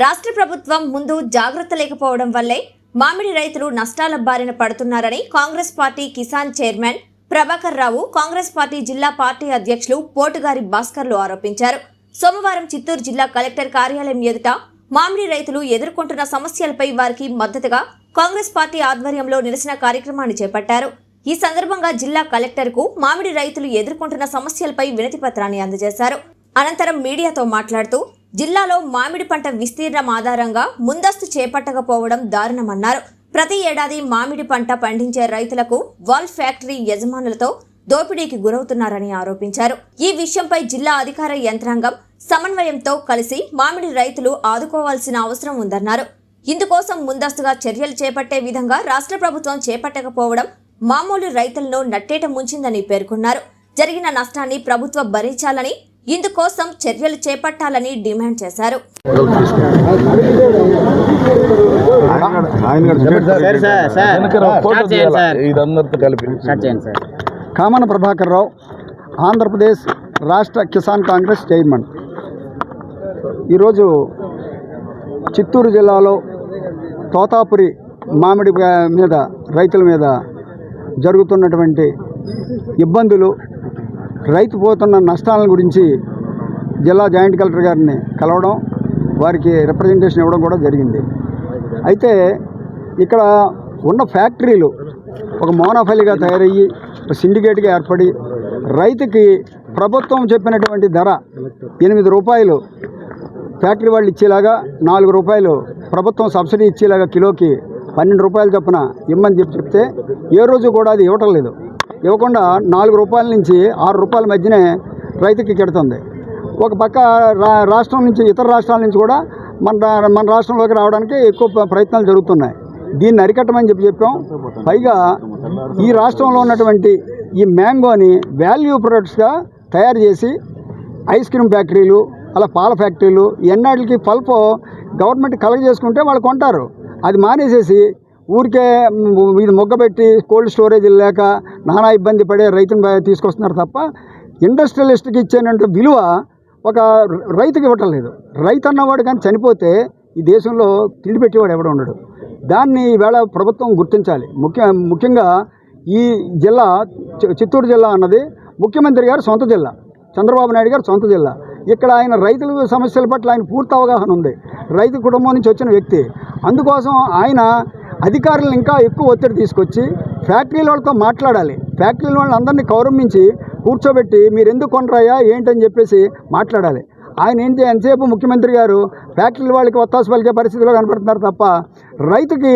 రాష్ట్ర ప్రభుత్వం ముందు జాగ్రత్త లేకపోవడం వల్లే మామిడి రైతులు నష్టాల బారిన పడుతున్నారని Congress party Kisan chairman Prabhakar Rao Congress party జిల్లా పార్టీ అధ్యక్షులు పోటుగారి భాస్కర్లు ఆరోపించారు. సోమవారం చిత్తూరు జిల్లా కలెక్టర్ కార్యాలయం ఎదుట మామిడి రైతులు ఎదుర్కొంటున్న సమస్యలపై వారికి మద్దతుగా కాంగ్రెస్ పార్టీ ఆధ్వర్యంలో నిరసన కార్యక్రమాన్ని చేపట్టారు. ఈ సందర్భంగా జిల్లా కలెక్టర్కు మామిడి రైతులు ఎదుర్కొంటున్న సమస్యలపై వినతి పత్రాన్ని అందజేశారు. అనంతరం మీడియాతో మాట్లాడుతూ జిల్లాలో మామిడి పంట విస్తీర్ణం ఆధారంగా ముందస్తు చేపట్టకపోవడం దారుణమన్నారు. ప్రతి ఏడాది మామిడి పంట పండించే రైతులకు వాల్ ఫ్యాక్టరీ యజమానులతో దోపిడీకి గురవుతున్నారని ఆరోపించారు. ఈ విషయంపై జిల్లా అధికార యంత్రాంగం సమన్వయంతో కలిసి మామిడి రైతులు ఆదుకోవాల్సిన అవసరం ఉందన్నారు. ఇందుకోసం ముందస్తుగా చర్యలు చేపట్టే విధంగా రాష్ట్ర ప్రభుత్వం చేపట్టకపోవడం మామూలు రైతులను నట్టేట ముంచిందని పేర్కొన్నారు. జరిగిన నష్టాన్ని ప్రభుత్వం భరించాలని ఇందుకోసం చర్యలు చేపట్టాలని డిమాండ్ చేశారు. సరే? సార్? సార్ స్టార్ట్ చేయండి సార్. ఇదందరితో కలిపి. స్టార్ట్ చేయండి సార్. కామన ప్రభాకర్ రావు ఆంధ్రప్రదేశ్ రాష్ట్ర కిసాన్ కాంగ్రెస్ చైర్మన్. ఈరోజు చిత్తూరు జిల్లాలో తోతాపురి మామిడి మీద రైతుల మీద జరుగుతున్నటువంటి ఇబ్బందులు రైతు పోతున్న నష్టాల గురించి జిల్లా జాయింట్ కలెక్టర్ గారిని కలవడం వారికి రిప్రజెంటేషన్ ఇవ్వడం కూడా జరిగింది. అయితే ఇక్కడ ఉన్న ఫ్యాక్టరీలు ఒక మోనోఫలిగా తయారయ్యి ఒక సిండికేట్గా ఏర్పడి రైతుకి ప్రభుత్వం చెప్పినటువంటి ధర ఎనిమిది రూపాయలు ఫ్యాక్టరీ వాళ్ళు ఇచ్చేలాగా నాలుగు రూపాయలు ప్రభుత్వం సబ్సిడీ ఇచ్చేలాగా కిలోకి పన్నెండు రూపాయలు చొప్పున ఇమ్మని చెప్పి చెప్తే ఏ రోజు కూడా అది ఇవ్వటం లేదు. ఇవ్వకుండా నాలుగు రూపాయల నుంచి ఆరు రూపాయల మధ్యనే రైతుకి కెడుతుంది. ఒక పక్క రా రాష్ట్రం నుంచి ఇతర రాష్ట్రాల నుంచి కూడా మన మన రాష్ట్రంలోకి రావడానికి ఎక్కువ ప్రయత్నాలు జరుగుతున్నాయి. దీన్ని అరికట్టమని చెప్పి చెప్పాం. పైగా ఈ రాష్ట్రంలో ఉన్నటువంటి ఈ మ్యాంగోని వాల్యూ ప్రొడక్ట్స్గా తయారు చేసి ఐస్ క్రీమ్ ఫ్యాక్టరీలు అలా పాల ఫ్యాక్టరీలు ఎన్నాటికి పల్ప్ గవర్నమెంట్ కలెక్ట్ చేసుకుంటే వాళ్ళు కొంటారు. అది మానేసేసి ఊరికే ఇది మొగ్గబెట్టి కోల్డ్ స్టోరేజ్ లేక నానా ఇబ్బంది పడే రైతుని తీసుకొస్తున్నారు తప్ప ఇండస్ట్రియలిస్ట్కి ఇచ్చేటువంటి విలువ ఒక రైతుకి ఇవ్వటం లేదు. రైతు అన్నవాడు కానీ చనిపోతే ఈ దేశంలో తిండి పెట్టేవాడు ఎవడు ఉండడు. దాన్ని ఈవేళ ప్రభుత్వం గుర్తించాలి. ముఖ్య ముఖ్యంగా ఈ జిల్లా చి- చిత్తూరు జిల్లా అన్నది ముఖ్యమంత్రి గారు సొంత జిల్లా చంద్రబాబు నాయుడు గారు సొంత జిల్లా. ఇక్కడ ఆయన రైతుల సమస్యల పట్ల ఆయన పూర్తి అవగాహన ఉంది. రైతు కుటుంబం నుంచి వచ్చిన వ్యక్తి. అందుకోసం ఆయన అధికారులను ఇంకా ఎక్కువ ఒత్తిడి తీసుకొచ్చి ఫ్యాక్టరీల వాళ్ళతో మాట్లాడాలి. ఫ్యాక్టరీల వాళ్ళని అందరినీ గౌరవించి కూర్చోబెట్టి మీరు ఎందుకు కొనరాయా ఏంటని చెప్పేసి మాట్లాడాలి. ఆయన ఏం ఎంతసేపు ముఖ్యమంత్రి గారు ఫ్యాక్టరీల వాళ్ళకి ఒత్తాసు పలికే పరిస్థితిలో కనపడుతున్నారు తప్ప రైతుకి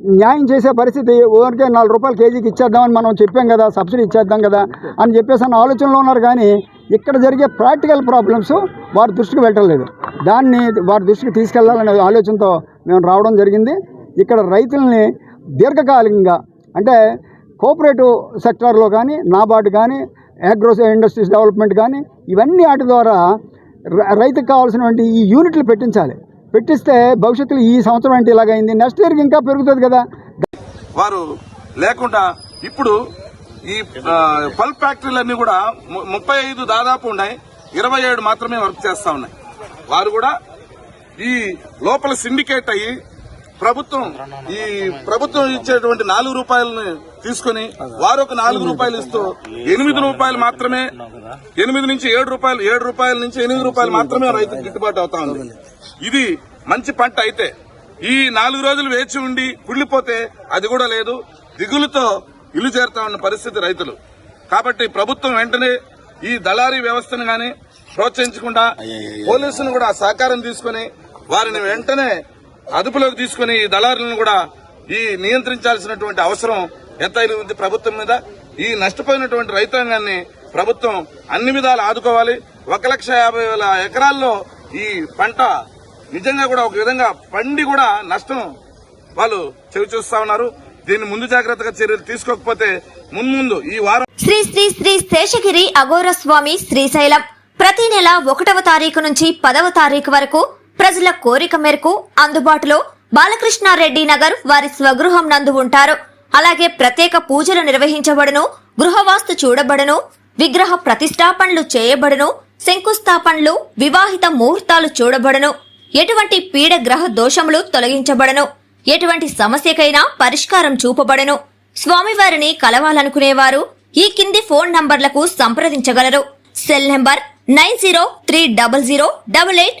న్యాయం చేసే పరిస్థితి ఊరికే నాలుగు రూపాయలు కేజీకి ఇచ్చేద్దామని మనం చెప్పాం కదా సబ్సిడీ ఇచ్చేద్దాం కదా అని చెప్పేసి అన్న ఆలోచనలో ఉన్నారు కానీ ఇక్కడ జరిగే ప్రాక్టికల్ ప్రాబ్లమ్స్ వారి దృష్టికి వెళ్ళటం లేదు. దాన్ని వారి దృష్టికి తీసుకెళ్ళాలనే ఆలోచనతో మేము రావడం జరిగింది. ఇక్కడ రైతుల్ని దీర్ఘకాలికంగా అంటే కోఆపరేటివ్ సెక్టార్లో కానీ నాబార్డు కానీ అగ్రో ఇండస్ట్రీస్ డెవలప్మెంట్ కానీ ఇవన్నీ వాటి ద్వారా రైతుకు కావాల్సినటువంటి ఈ యూనిట్లు పెట్టించాలి. పెట్టిస్తే భవిష్యత్తులో ఈ సంవత్సరం అంటే ఇలాగైంది. నెక్స్ట్ ఇయర్కి ఇంకా పెరుగుతుంది కదా. వారు లేకుండా ఇప్పుడు ఈ పల్ప్ ఫ్యాక్టరీలన్నీ కూడా ము- ముప్పై ఐదు దాదాపు ఉన్నాయి. ఇరవై ఏడు మాత్రమే వర్క్ చేస్తా ఉన్నాయి. వారు కూడా ఈ లోపల సిండికేట్ అయ్యి ప్రభుత్వం ఈ ప్రభుత్వం ఇచ్చేటువంటి నాలుగు రూపాయలని తీసుకుని వారు ఒక నాలుగు రూపాయలు ఇస్తూ ఎనిమిది రూపాయలు మాత్రమే ఎనిమిది నుంచి ఏడు రూపాయలు ఏడు రూపాయల నుంచి ఎనిమిది రూపాయలు మాత్రమే రైతుకు గిట్టుబాటు అవుతా ఉంది. ఇది మంచి పంట అయితే ఈ నాలుగు రోజులు వేచి ఉండి కుళ్ళిపోతే అది కూడా లేదు. దిగులుతో ఇల్లు చేరుతా ఉన్న పరిస్థితి రైతులు. కాబట్టి ప్రభుత్వం వెంటనే ఈ దళారీ వ్యవస్థను గాని ప్రోత్సహించకుండా పోలీసులు కూడా సహకారం తీసుకుని వారిని వెంటనే అదుపులోకి తీసుకుని ఈ దళారులను కూడా ఈ నియంత్రించాల్సినటువంటి అవసరం ఎంతైనా ఉంది ప్రభుత్వం మీద. ఈ నష్టపోయినటువంటి రైతాంగాన్ని ప్రభుత్వం అన్ని విధాలు ఆదుకోవాలి. ఒక లక్ష యాభై వేల ఎకరాల్లో ఈ పంట నిజంగా కూడా ఒక విధంగా పండి కూడా నష్టం వాళ్ళు చెవి చూస్తా ఉన్నారు. దీన్ని ముందు జాగ్రత్తగా చర్యలు తీసుకోకపోతే మున్ముందు ఈ వారం శ్రీ శ్రీ శ్రీ శేషగిరి అఘోర స్వామి శ్రీశైలం. ప్రతి నెల ఒకటవ తారీఖు నుంచి పదవ తారీఖు వరకు ప్రజల కోరిక మేరకు అందుబాటులో బాలకృష్ణారెడ్డి నగర్ వారి స్వగృహం నందు ఉంటారు. అలాగే ప్రత్యేక పూజలు నిర్వహించబడును గృహవాస్తు చూడబడును విగ్రహ ప్రతిష్టాపనలు చేయబడును శంకుస్థాపనలు వివాహిత ముహూర్తాలు చూడబడును. ఎటువంటి పీడ గ్రహ దోషములు తొలగించబడను. ఎటువంటి సమస్యకైనా పరిష్కారం చూపబడను. స్వామివారిని కలవాలనుకునేవారు ఈ కింది ఫోన్ నంబర్లకు సంప్రదించగలరు. Cell number nine zero three double zero double eight